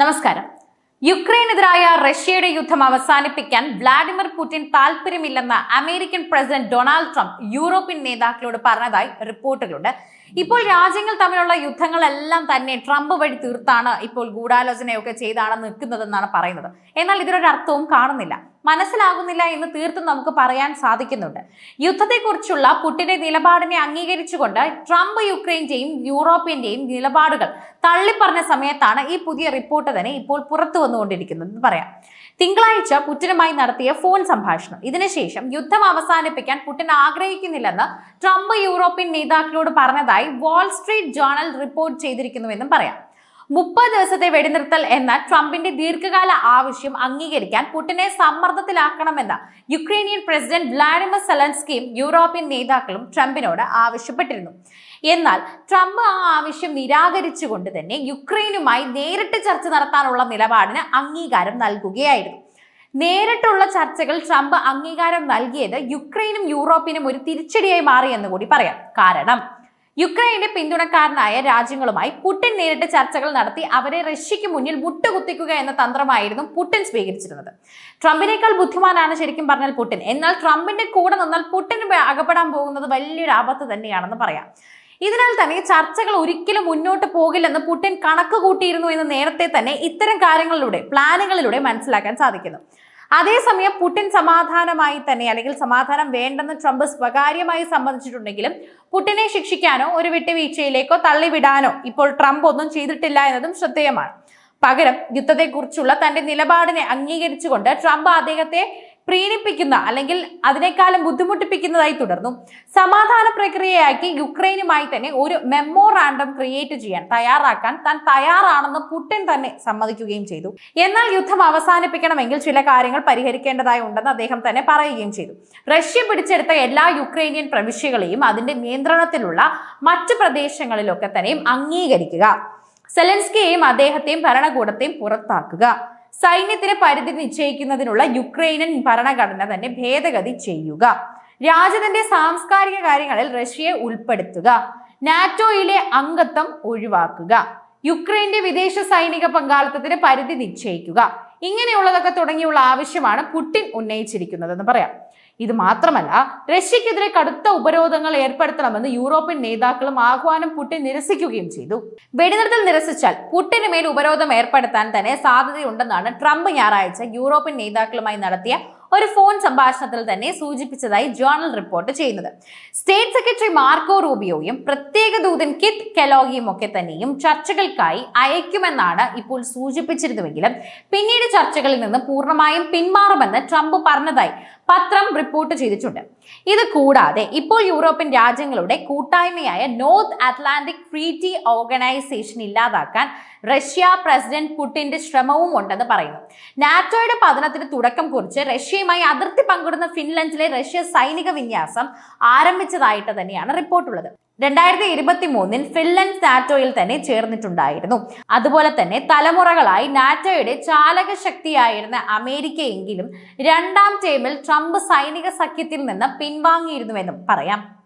നമസ്കാരം. യുക്രൈനെതിരായ റഷ്യയുടെ യുദ്ധം അവസാനിപ്പിക്കാൻ Vladimir Putin താല്പര്യമില്ലെന്ന് American president Donald Trump European നേതാക്കളോട് പറഞ്ഞതായി റിപ്പോർട്ടുകളുണ്ട്. ഇപ്പോൾ രാജ്യങ്ങൾ തമ്മിലുള്ള യുദ്ധങ്ങളെല്ലാം തന്നെ ട്രംപ് വഴി തീർത്താണ് ഇപ്പോൾ ഗൂഢാലോചനയൊക്കെ ചെയ്താണ് നിൽക്കുന്നതെന്നാണ് പറയുന്നത്. എന്നാൽ ഇതിനൊരു അർത്ഥവും കാണുന്നില്ല. മനസ്സിലാകുന്നില്ല എന്ന് തീർത്തും നമുക്ക് പറയാൻ സാധിക്കുന്നുണ്ട്. യുദ്ധത്തെക്കുറിച്ചുള്ള പുട്ടിന്റെ നിലപാടിനെ അംഗീകരിച്ചുകൊണ്ട് ട്രംപ് യുക്രൈന്റെയും യൂറോപ്യന്റെയും നിലപാടുകൾ തള്ളിപ്പറഞ്ഞ സമയത്താണ് ഈ പുതിയ റിപ്പോർട്ട് തന്നെ ഇപ്പോൾ പുറത്തു വന്നുകൊണ്ടിരിക്കുന്നത് പറയാം. തിങ്കളാഴ്ച പുടിനുമായി നടത്തിയ ഫോൺ സംഭാഷണം. ഇതിനുശേഷം യുദ്ധം അവസാനിപ്പിക്കാൻ പുടിൻ ആഗ്രഹിക്കുന്നില്ലെന്ന് ട്രംപ് യൂറോപ്യൻ നേതാക്കളോട് പറഞ്ഞതായി വാൾസ്ട്രീറ്റ് ജേണൽ റിപ്പോർട്ട് ചെയ്തിരിക്കുന്നുവെന്നും പറയാം. മുപ്പത് ദിവസത്തെ വെടിനിർത്തൽ എന്ന ട്രംപിന്റെ ദീർഘകാല ആവശ്യം അംഗീകരിക്കാൻ പുടിനെ സമ്മർദ്ദത്തിലാക്കണമെന്ന് യുക്രൈനിയൻ പ്രസിഡന്റ് വ്ളാഡിമിർ സെലൻസ്കിയും യൂറോപ്യൻ നേതാക്കളും ട്രംപിനോട് ആവശ്യപ്പെട്ടിരുന്നു. എന്നാൽ ട്രംപ് ആ ആവശ്യം നിരാകരിച്ചുകൊണ്ട് തന്നെ യുക്രൈനുമായി നേരിട്ട് ചർച്ച നടത്താനുള്ള നിലപാടിന് അംഗീകാരം നൽകുകയായിരുന്നു. നേരിട്ടുള്ള ചർച്ചകൾ ട്രംപ് അംഗീകാരം നൽകിയത് യുക്രൈനും യൂറോപ്പിനും ഒരു തിരിച്ചടിയായി മാറിയെന്ന് കൂടി പറയാം. കാരണം യുക്രൈന്റെ പിന്തുണക്കാരനായ രാജ്യങ്ങളുമായി പുടിൻ നേരിട്ട് ചർച്ചകൾ നടത്തി അവരെ റഷ്യയ്ക്ക് മുന്നിൽ മുട്ടുകുത്തിക്കുക എന്ന തന്ത്രമായിരുന്നു പുടിൻ സ്വീകരിച്ചിരുന്നത്. ട്രംപിനേക്കാൾ ബുദ്ധിമാനാണ് ശരിക്കും പറഞ്ഞാൽ പുടിൻ. എന്നാൽ ട്രംപിന്റെ കൂടെ നിന്നാൽ പുടിന് അകപ്പെടാൻ പോകുന്നത് വലിയൊരു ആപത്ത് തന്നെയാണെന്ന് പറയാം. ഇതിനാൽ തന്നെ ചർച്ചകൾ ഒരിക്കലും മുന്നോട്ട് പോകില്ലെന്ന് പുടിൻ കണക്ക് കൂട്ടിയിരുന്നു എന്ന് നേരത്തെ തന്നെ ഇത്തരം കാര്യങ്ങളിലൂടെ പ്ലാനുകളിലൂടെ മനസ്സിലാക്കാൻ സാധിക്കുന്നു. അതേസമയം പുടിൻ സമാധാനമായി തന്നെ അല്ലെങ്കിൽ സമാധാനം വേണ്ടെന്ന് ട്രംപ് സ്വകാര്യമായി സംബന്ധിച്ചിട്ടുണ്ടെങ്കിലും പുടിനെ ശിക്ഷിക്കാനോ ഒരു വിട്ടുവീഴ്ചയിലേക്കോ തള്ളിവിടാനോ ഇപ്പോൾ ട്രംപ് ഒന്നും ചെയ്തിട്ടില്ല എന്നതും ശ്രദ്ധേയമാണ്. പകരം യുദ്ധത്തെക്കുറിച്ചുള്ള തന്റെ നിലപാടിനെ അംഗീകരിച്ചുകൊണ്ട് ട്രംപ് അദ്ദേഹത്തെ പ്രീണിപ്പിക്കുന്ന അല്ലെങ്കിൽ അതിനേക്കാളും ബുദ്ധിമുട്ടിപ്പിക്കുന്നതായി തുടർന്നു. സമാധാന പ്രക്രിയയാക്കി യുക്രൈനുമായി തന്നെ ഒരു മെമ്മോറാണ്ടം ക്രിയേറ്റ് ചെയ്യാൻ തയ്യാറാക്കാൻ താൻ തയ്യാറാണെന്ന് പുട്ടിൻ തന്നെ സമ്മതിക്കുകയും ചെയ്തു. എന്നാൽ യുദ്ധം അവസാനിപ്പിക്കണമെങ്കിൽ ചില കാര്യങ്ങൾ പരിഹരിക്കേണ്ടതായി ഉണ്ടെന്ന് അദ്ദേഹം തന്നെ പറയുകയും ചെയ്തു. റഷ്യ പിടിച്ചെടുത്ത എല്ലാ യുക്രൈനിയൻ പ്രവിശ്യകളെയും അതിന്റെ നിയന്ത്രണത്തിലുള്ള മറ്റ് പ്രദേശങ്ങളിലൊക്കെ തന്നെയും അംഗീകരിക്കുക. സെലൻസ്കിയെയും അദ്ദേഹത്തെയും ഭരണകൂടത്തെയും പുറത്താക്കുക. സൈന്യത്തിന് പരിധി നിശ്ചയിക്കുന്നതിനുള്ള യുക്രൈനൻ ഭരണഘടന തന്നെ ഭേദഗതി ചെയ്യുക. രാജ്യത്തിന്റെ സാംസ്കാരിക കാര്യങ്ങളിൽ റഷ്യയെ ഉൾപ്പെടുത്തുക. നാറ്റോയിലെ അംഗത്വം ഒഴിവാക്കുക. യുക്രൈന്റെ വിദേശ സൈനിക പങ്കാളിത്തത്തിന് പരിധി നിശ്ചയിക്കുക. ഇങ്ങനെയുള്ളതൊക്കെ തുടങ്ങിയുള്ള ആവശ്യമാണ് പുടിൻ ഉന്നയിച്ചിരിക്കുന്നതെന്ന് പറയാം. ഇത് മാത്രമല്ല റഷ്യക്കെതിരെ കടുത്ത ഉപരോധങ്ങൾ ഏർപ്പെടുത്തണമെന്ന് യൂറോപ്യൻ നേതാക്കളും ആഹ്വാനം പുടിൻ നിരസിക്കുകയും ചെയ്തു. വെടിനിർത്തൽ നിരസിച്ചാൽ പുട്ടിന് മേൽ ഉപരോധം ഏർപ്പെടുത്താൻ തന്നെ സാധ്യതയുണ്ടെന്നാണ് ട്രംപ് ഞായറാഴ്ച യൂറോപ്യൻ നേതാക്കളുമായി നടത്തിയ ഒരു ഫോൺ സംഭാഷണത്തിൽ തന്നെ സൂചിപ്പിച്ചതായി ജേണൽ റിപ്പോർട്ട് ചെയ്യുന്നത്. സ്റ്റേറ്റ് സെക്രട്ടറി മാർക്കോ റൂബിയോയും പ്രത്യേക ദൂതൻ കിത് കെലോഗിയും ഒക്കെ തന്നെയും ചർച്ചകൾക്കായി അയക്കുമെന്നാണ് ഇപ്പോൾ സൂചിപ്പിച്ചിരുന്നുവെങ്കിലും പിന്നീട് ചർച്ചകളിൽ നിന്ന് പൂർണമായും പിന്മാറുമെന്ന് ട്രംപ് പറഞ്ഞതായി പത്രം റിപ്പോർട്ട് ചെയ്തിട്ടുണ്ട്. ഇത് കൂടാതെ ഇപ്പോൾ യൂറോപ്യൻ രാജ്യങ്ങളുടെ കൂട്ടായ്മയായ നോർത്ത് അറ്റ്ലാന്റിക് ട്രീറ്റി ഓർഗനൈസേഷൻ ഇല്ലാതാക്കാൻ റഷ്യ പ്രസിഡന്റ് പുടിന്റെ ശ്രമവും ഉണ്ടെന്ന് പറയുന്നു. നാറ്റോയുടെ പതനത്തിന് തുടക്കം കുറിച്ച് റഷ്യയുമായി അതിർത്തി പങ്കിടുന്ന ഫിൻലൻഡിലെ റഷ്യ സൈനിക വിന്യാസം ആരംഭിച്ചതായിട്ട് തന്നെയാണ് റിപ്പോർട്ടുള്ളത് രണ്ടായിരത്തി ഇരുപത്തി മൂന്നിൽ ഫിൻലൻഡ് നാറ്റോയിൽ തന്നെ ചേർന്നിട്ടുണ്ടായിരുന്നു. അതുപോലെ തന്നെ തലമുറകളായി നാറ്റോയുടെ ചാലക ശക്തിയായിരുന്ന അമേരിക്കയെങ്കിലും രണ്ടാം ടേമിൽ ട്രംപ് സൈനിക സഖ്യത്തിൽ നിന്ന് പിൻവാങ്ങിയിരുന്നുവെന്നും പറയാം.